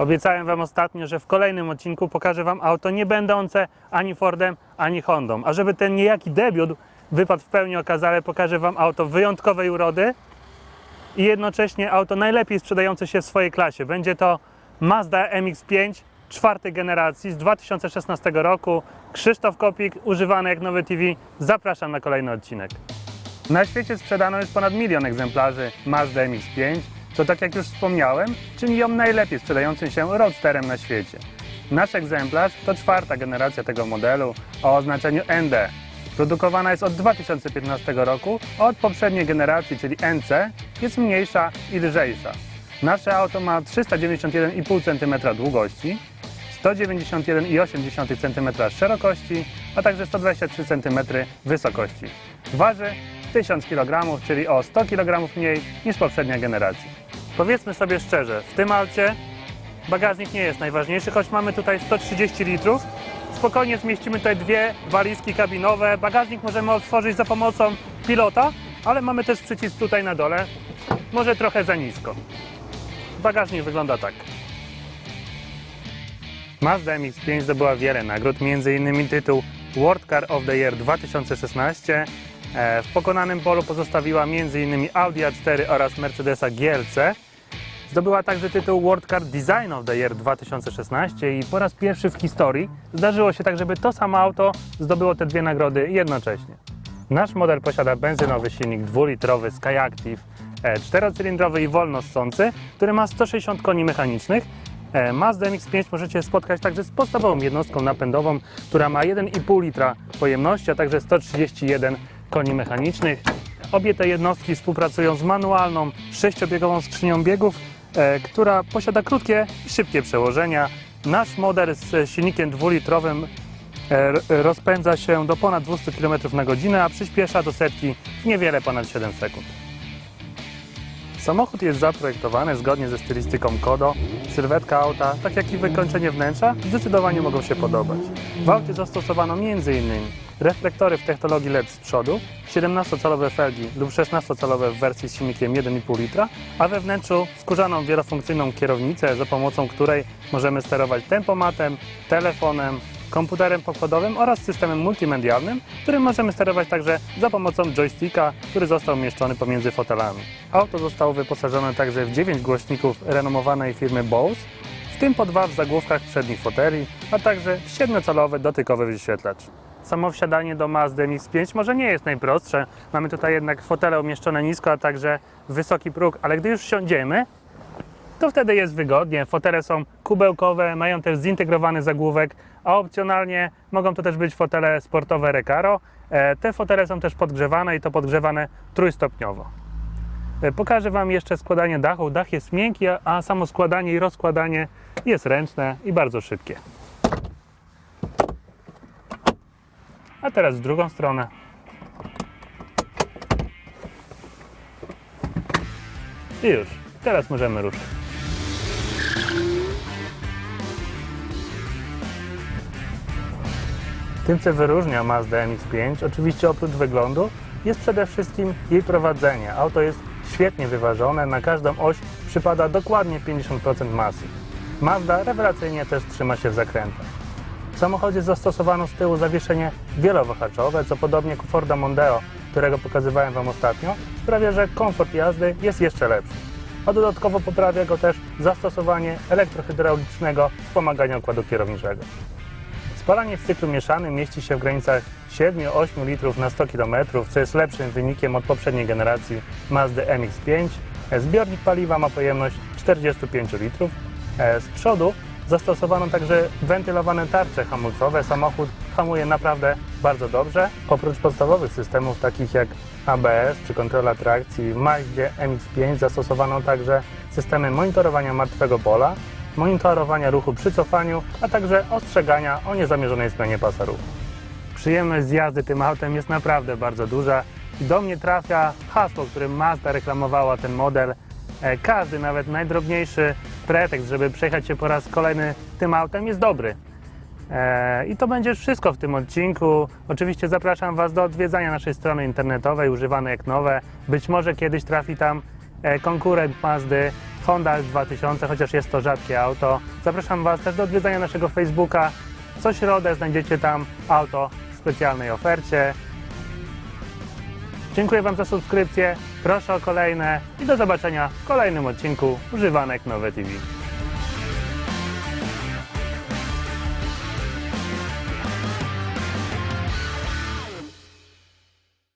Obiecałem Wam ostatnio, że w kolejnym odcinku pokażę Wam auto nie będące ani Fordem, ani Hondą. A żeby ten niejaki debiut wypadł w pełni okazale, pokażę Wam auto wyjątkowej urody i jednocześnie auto najlepiej sprzedające się w swojej klasie. Będzie to Mazda MX-5 czwartej generacji z 2016 roku. Krzysztof Kopik, używany jak nowy TV. Zapraszam na kolejny odcinek. Na świecie sprzedano już ponad milion egzemplarzy Mazda MX-5, co tak jak już wspomniałem, czyni ją najlepiej sprzedającym się roadsterem na świecie. Nasz egzemplarz to czwarta generacja tego modelu o oznaczeniu ND. Produkowana jest od 2015 roku, a od poprzedniej generacji, czyli NC, jest mniejsza i lżejsza. Nasze auto ma 391,5 cm długości, 191,8 cm szerokości, a także 123 cm wysokości. Waży 1000 kg, czyli o 100 kg mniej niż poprzednia generacja. Powiedzmy sobie szczerze, w tym aucie bagażnik nie jest najważniejszy, choć mamy tutaj 130 litrów. Spokojnie zmieścimy tutaj dwie walizki kabinowe. Bagażnik możemy otworzyć za pomocą pilota, ale mamy też przycisk tutaj na dole, może trochę za nisko. Bagażnik wygląda tak. Mazda MX-5 zdobyła wiele nagród, m.in. tytuł World Car of the Year 2016. E, W pokonanym polu pozostawiła m.in. Audi A4 oraz Mercedesa GLC. Zdobyła także tytuł World Car Design of the Year 2016 i po raz pierwszy w historii zdarzyło się tak, żeby to samo auto zdobyło te dwie nagrody jednocześnie. Nasz model posiada benzynowy silnik dwulitrowy Skyactiv, e, czterocylindrowy i wolno ssący, który ma 160 koni mechanicznych. E, Mazda MX-5 możecie spotkać także z podstawową jednostką napędową, która ma 1,5 litra pojemności, a także 131 koni mechanicznych. Obie te jednostki współpracują z manualną, sześciobiegową skrzynią biegów, e, która posiada krótkie i szybkie przełożenia. Nasz model z silnikiem dwulitrowym e, rozpędza się do ponad 200 km na godzinę, a przyspiesza do setki w niewiele ponad 7 sekund. Samochód jest zaprojektowany zgodnie ze stylistyką Kodo. Sylwetka auta, tak jak i wykończenie wnętrza, zdecydowanie mogą się podobać. W aucie zastosowano m.in. reflektory w technologii LED z przodu, 17-calowe felgi lub 16-calowe w wersji z silnikiem 1,5 litra, a we wnętrzu skórzaną wielofunkcyjną kierownicę, za pomocą której możemy sterować tempomatem, telefonem, komputerem pokładowym oraz systemem multimedialnym, którym możemy sterować także za pomocą joysticka, który został umieszczony pomiędzy fotelami. Auto zostało wyposażone także w 9 głośników renomowanej firmy Bose, w tym po dwa w zagłówkach przednich foteli, a także 7-calowy dotykowy wyświetlacz. Samo wsiadanie do Mazdy MX-5 może nie jest najprostsze. Mamy tutaj jednak fotele umieszczone nisko, a także wysoki próg, ale gdy już siądziemy, to wtedy jest wygodnie. Fotele są kubełkowe, mają też zintegrowany zagłówek, a opcjonalnie mogą to też być fotele sportowe Recaro. E, Te fotele są też podgrzewane i to podgrzewane trójstopniowo. E, Pokażę Wam jeszcze składanie dachu. Dach jest miękki, a samo składanie i rozkładanie jest ręczne i bardzo szybkie. A teraz w drugą stronę. I już. Teraz możemy ruszyć. Tym, co wyróżnia Mazda MX-5, oczywiście oprócz wyglądu, jest przede wszystkim jej prowadzenie. Auto jest świetnie wyważone, na każdą oś przypada dokładnie 50% masy. Mazda rewelacyjnie też trzyma się w zakrętach. W samochodzie zastosowano z tyłu zawieszenie wielowahaczowe, co podobnie jak u Forda Mondeo, którego pokazywałem Wam ostatnio, sprawia, że komfort jazdy jest jeszcze lepszy. A dodatkowo poprawia go też zastosowanie elektrohydraulicznego wspomagania układu kierowniczego. Spalanie w cyklu mieszanym mieści się w granicach 7-8 litrów na 100 km, co jest lepszym wynikiem od poprzedniej generacji Mazdy MX-5. Zbiornik paliwa ma pojemność 45 litrów. E, Z przodu zastosowano także wentylowane tarcze hamulcowe. Samochód hamuje naprawdę bardzo dobrze. Oprócz podstawowych systemów takich jak ABS czy kontrola trakcji, w Mazdzie MX-5 zastosowano także systemy monitorowania martwego pola, monitorowania ruchu przy cofaniu, a także ostrzegania o niezamierzonej zmianie pasa ruchu. Przyjemność z jazdy tym autem jest naprawdę bardzo duża i do mnie trafia hasło, którym Mazda reklamowała ten model. E, Każdy, nawet najdrobniejszy pretekst, żeby przejechać się po raz kolejny tym autem jest dobry. E, I to będzie wszystko w tym odcinku. Oczywiście zapraszam Was do odwiedzania naszej strony internetowej, używane jak nowe. Być może kiedyś trafi tam e, konkurent Mazdy Honda S2000, chociaż jest to rzadkie auto. Zapraszam Was też do odwiedzania naszego Facebooka. Co środę znajdziecie tam auto w specjalnej ofercie. Dziękuję Wam za subskrypcję, proszę o kolejne i do zobaczenia w kolejnym odcinku Używanek Nowe TV.